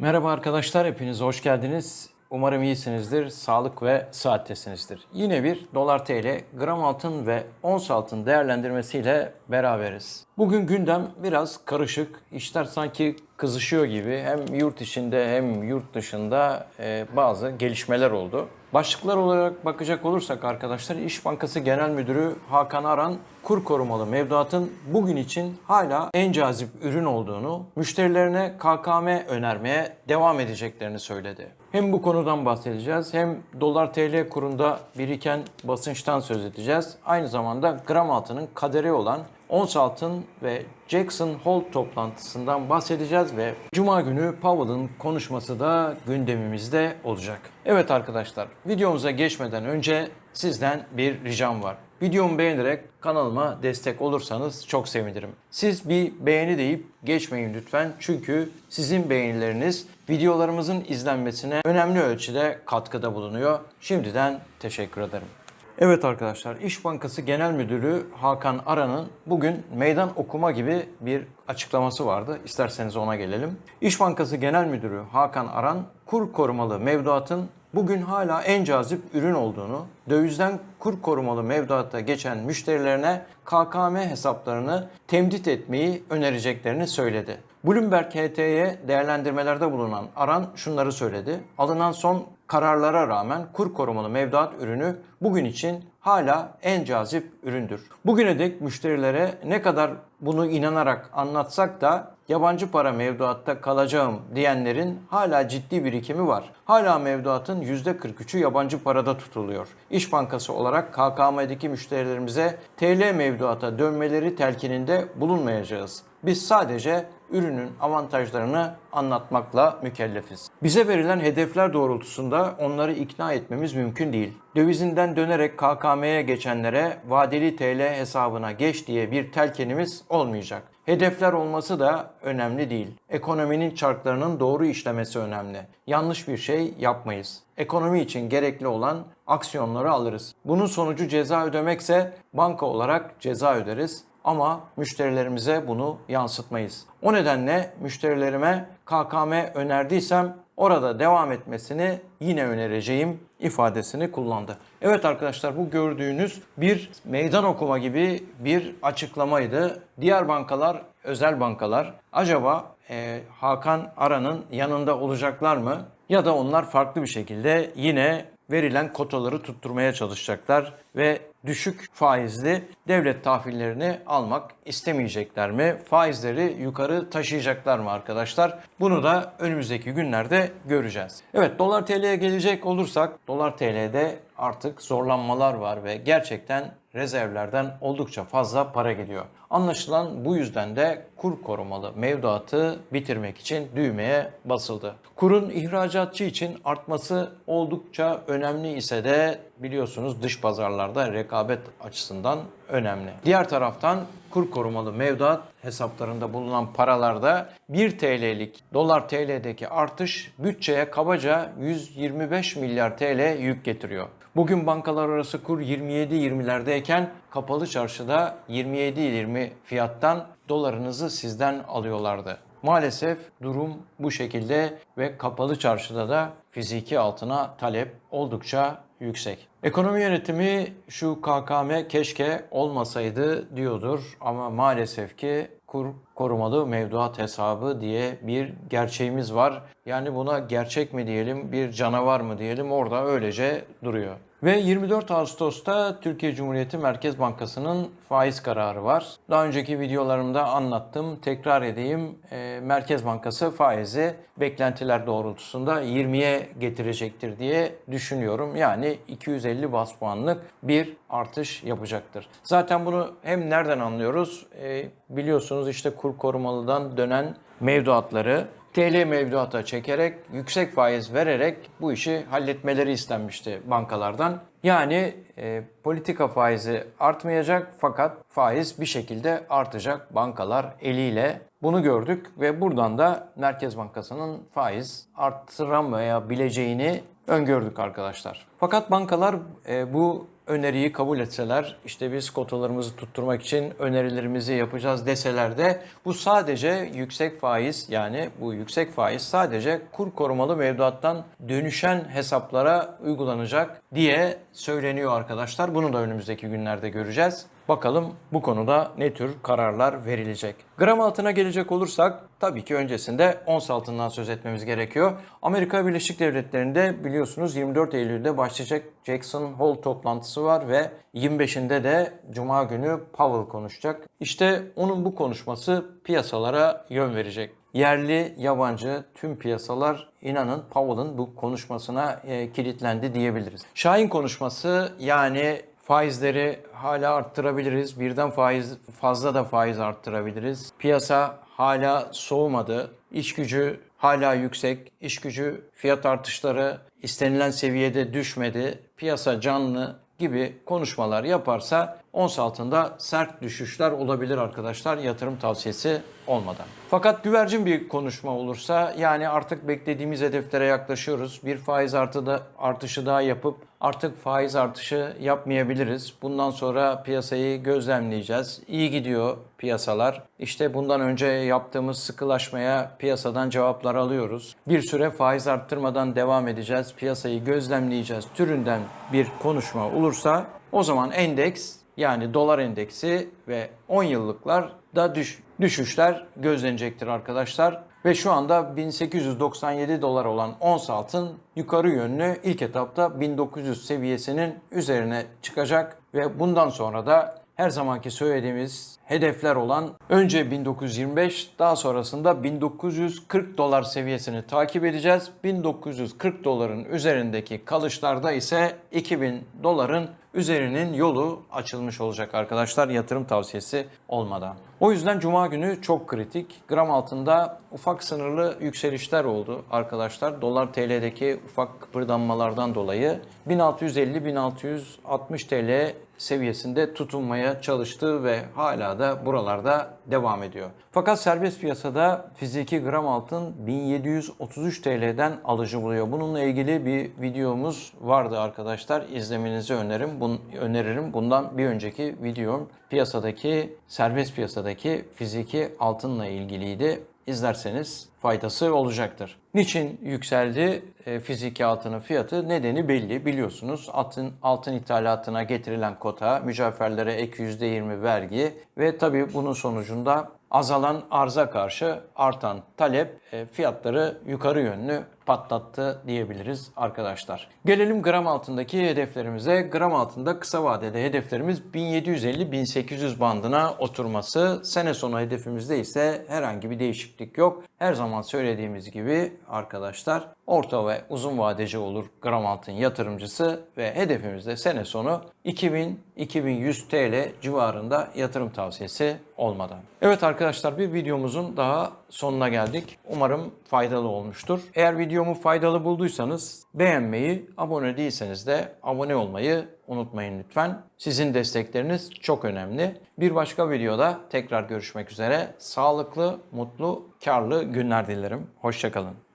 Merhaba arkadaşlar, hepiniz hoş geldiniz. Umarım iyisinizdir, sağlık ve saattesinizdir. Yine bir dolar TL, gram altın ve ons altın değerlendirmesiyle beraberiz. Bugün gündem biraz karışık. İşler sanki kızışıyor gibi. Hem yurt içinde hem yurt dışında e, bazı gelişmeler oldu. Başlıklar olarak bakacak olursak arkadaşlar İş Bankası Genel Müdürü Hakan Aran kur korumalı mevduatın bugün için hala en cazip ürün olduğunu, müşterilerine KKM önermeye devam edeceklerini söyledi. Hem bu konudan bahsedeceğiz hem dolar TL kurunda biriken basınçtan söz edeceğiz. Aynı zamanda gram altının kaderi olan ons altın ve Jackson Hole toplantısından bahsedeceğiz ve Cuma günü Powell'ın konuşması da gündemimizde olacak. Evet arkadaşlar videomuza geçmeden önce sizden bir ricam var. Videomu beğenerek kanalıma destek olursanız çok sevinirim. Siz bir beğeni deyip geçmeyin lütfen çünkü sizin beğenileriniz videolarımızın izlenmesine önemli ölçüde katkıda bulunuyor. Şimdiden teşekkür ederim. Evet arkadaşlar, İş Bankası Genel Müdürü Hakan Aran'ın bugün meydan okuma gibi bir açıklaması vardı. İsterseniz ona gelelim. İş Bankası Genel Müdürü Hakan Aran, kur korumalı mevduatın bugün hala en cazip ürün olduğunu, dövizden kur korumalı mevduatta geçen müşterilerine KKM hesaplarını temdit etmeyi önereceklerini söyledi. Bloomberg HT'ye değerlendirmelerde bulunan Aran şunları söyledi. Alınan son kararlara rağmen kur korumalı mevduat ürünü bugün için hala en cazip üründür. Bugüne dek müşterilere ne kadar bunu inanarak anlatsak da yabancı para mevduatta kalacağım diyenlerin hala ciddi birikimi var. Hala mevduatın %43'ü yabancı parada tutuluyor. İş Bankası olarak KKM'deki müşterilerimize TL mevduata dönmeleri telkininde bulunmayacağız. Biz sadece ürünün avantajlarını anlatmakla mükellefiz. Bize verilen hedefler doğrultusunda onları ikna etmemiz mümkün değil. Dövizinden dönerek KKM'ye geçenlere vadeli TL hesabına geç diye bir telkinimiz olmayacak. Hedefler olması da önemli değil. Ekonominin çarklarının doğru işlemesi önemli. Yanlış bir şey yapmayız. Ekonomi için gerekli olan aksiyonları alırız. Bunun sonucu ceza ödemekse banka olarak ceza öderiz ama müşterilerimize bunu yansıtmayız. O nedenle müşterilerime KKM önerdiysem orada devam etmesini yine önereceğim ifadesini kullandı. Evet arkadaşlar bu gördüğünüz bir meydan okuma gibi bir açıklamaydı. Diğer bankalar, özel bankalar acaba e, Hakan Aran'ın yanında olacaklar mı? Ya da onlar farklı bir şekilde yine verilen kotaları tutturmaya çalışacaklar ve düşük faizli devlet tahvillerini almak istemeyecekler mi? Faizleri yukarı taşıyacaklar mı arkadaşlar? Bunu da önümüzdeki günlerde göreceğiz. Evet dolar TL'ye gelecek olursak dolar TL'de artık zorlanmalar var ve gerçekten rezervlerden oldukça fazla para geliyor. Anlaşılan bu yüzden de kur korumalı mevduatı bitirmek için düğmeye basıldı. Kurun ihracatçı için artması oldukça önemli ise de biliyorsunuz dış pazarlarda rekabet açısından önemli. Diğer taraftan kur korumalı mevduat hesaplarında bulunan paralarda 1 TL'lik dolar TL'deki artış bütçeye kabaca 125 milyar TL yük getiriyor. Bugün bankalar arası kur 27-20'lerdeyken kapalı çarşıda 27-20 fiyattan dolarınızı sizden alıyorlardı. Maalesef durum bu şekilde ve kapalı çarşıda da fiziki altına talep oldukça yüksek. Ekonomi yönetimi şu KKM keşke olmasaydı diyordur ama maalesef ki kur korumalı mevduat hesabı diye bir gerçeğimiz var. Yani buna gerçek mi diyelim, bir canavar mı diyelim orada öylece duruyor. Ve 24 Ağustos'ta Türkiye Cumhuriyeti Merkez Bankası'nın faiz kararı var. Daha önceki videolarımda anlattım. Tekrar edeyim. E, Merkez Bankası faizi beklentiler doğrultusunda 20'ye getirecektir diye düşünüyorum. Yani 250 bas puanlık bir artış yapacaktır. Zaten bunu hem nereden anlıyoruz? E, biliyorsunuz işte kur korumalıdan dönen mevduatları TL mevduata çekerek, yüksek faiz vererek bu işi halletmeleri istenmişti bankalardan. Yani e, politika faizi artmayacak fakat faiz bir şekilde artacak. Bankalar eliyle bunu gördük ve buradan da Merkez Bankası'nın faiz arttıramayabileceğini öngördük arkadaşlar. Fakat bankalar e, bu öneriyi kabul etseler, işte biz kotalarımızı tutturmak için önerilerimizi yapacağız deseler de bu sadece yüksek faiz yani bu yüksek faiz sadece kur korumalı mevduattan dönüşen hesaplara uygulanacak diye söyleniyor arkadaşlar. Bunu da önümüzdeki günlerde göreceğiz. Bakalım bu konuda ne tür kararlar verilecek. Gram altına gelecek olursak tabii ki öncesinde ons altından söz etmemiz gerekiyor. Amerika Birleşik Devletleri'nde biliyorsunuz 24 Eylül'de başlayacak Jackson Hole toplantısı var ve 25'inde de Cuma günü Powell konuşacak. İşte onun bu konuşması piyasalara yön verecek. Yerli, yabancı tüm piyasalar inanın Powell'ın bu konuşmasına e, kilitlendi diyebiliriz. Şahin konuşması yani Faizleri hala arttırabiliriz. Birden faiz fazla da faiz arttırabiliriz. Piyasa hala soğumadı. İş gücü hala yüksek. İş gücü fiyat artışları istenilen seviyede düşmedi. Piyasa canlı gibi konuşmalar yaparsa ons altında sert düşüşler olabilir arkadaşlar yatırım tavsiyesi olmadan. Fakat güvercin bir konuşma olursa yani artık beklediğimiz hedeflere yaklaşıyoruz. Bir faiz artı da artışı daha yapıp artık faiz artışı yapmayabiliriz. Bundan sonra piyasayı gözlemleyeceğiz. İyi gidiyor piyasalar. İşte bundan önce yaptığımız sıkılaşmaya piyasadan cevaplar alıyoruz. Bir süre faiz arttırmadan devam edeceğiz. Piyasayı gözlemleyeceğiz. Türünden bir konuşma olursa o zaman endeks yani dolar endeksi ve 10 yıllıklar da düş, düşüşler gözlenecektir arkadaşlar. Ve şu anda 1897 dolar olan ons altın yukarı yönlü ilk etapta 1900 seviyesinin üzerine çıkacak ve bundan sonra da her zamanki söylediğimiz hedefler olan önce 1925 daha sonrasında 1940 dolar seviyesini takip edeceğiz. 1940 doların üzerindeki kalışlarda ise 2000 doların üzerinin yolu açılmış olacak arkadaşlar yatırım tavsiyesi olmadan. O yüzden cuma günü çok kritik. Gram altında ufak sınırlı yükselişler oldu arkadaşlar. Dolar TL'deki ufak kıpırdanmalardan dolayı 1650-1660 TL seviyesinde tutunmaya çalıştı ve hala da buralarda devam ediyor. Fakat serbest piyasada fiziki gram altın 1733 TL'den alıcı buluyor. Bununla ilgili bir videomuz vardı arkadaşlar. İzlemenizi öneririm. Bun, öneririm. Bundan bir önceki videom piyasadaki serbest piyasadaki fiziki altınla ilgiliydi. İzlerseniz faydası olacaktır. Niçin yükseldi e, fiziki altının fiyatı? Nedeni belli biliyorsunuz. Altın, altın ithalatına getirilen kota, mücevherlere ek %20 vergi ve tabii bunun sonucunda azalan arza karşı artan talep e, fiyatları yukarı yönlü patlattı diyebiliriz arkadaşlar. Gelelim gram altındaki hedeflerimize. Gram altında kısa vadede hedeflerimiz 1750-1800 bandına oturması. Sene sonu hedefimizde ise herhangi bir değişiklik yok. Her zaman söylediğimiz gibi arkadaşlar orta ve uzun vadeci olur gram altın yatırımcısı ve hedefimizde sene sonu 2000-2100 TL civarında yatırım tavsiyesi olmadan. Evet arkadaşlar bir videomuzun daha sonuna geldik. Umarım faydalı olmuştur. Eğer videomu faydalı bulduysanız beğenmeyi, abone değilseniz de abone olmayı unutmayın lütfen. Sizin destekleriniz çok önemli. Bir başka videoda tekrar görüşmek üzere. Sağlıklı, mutlu, karlı günler dilerim. Hoşçakalın.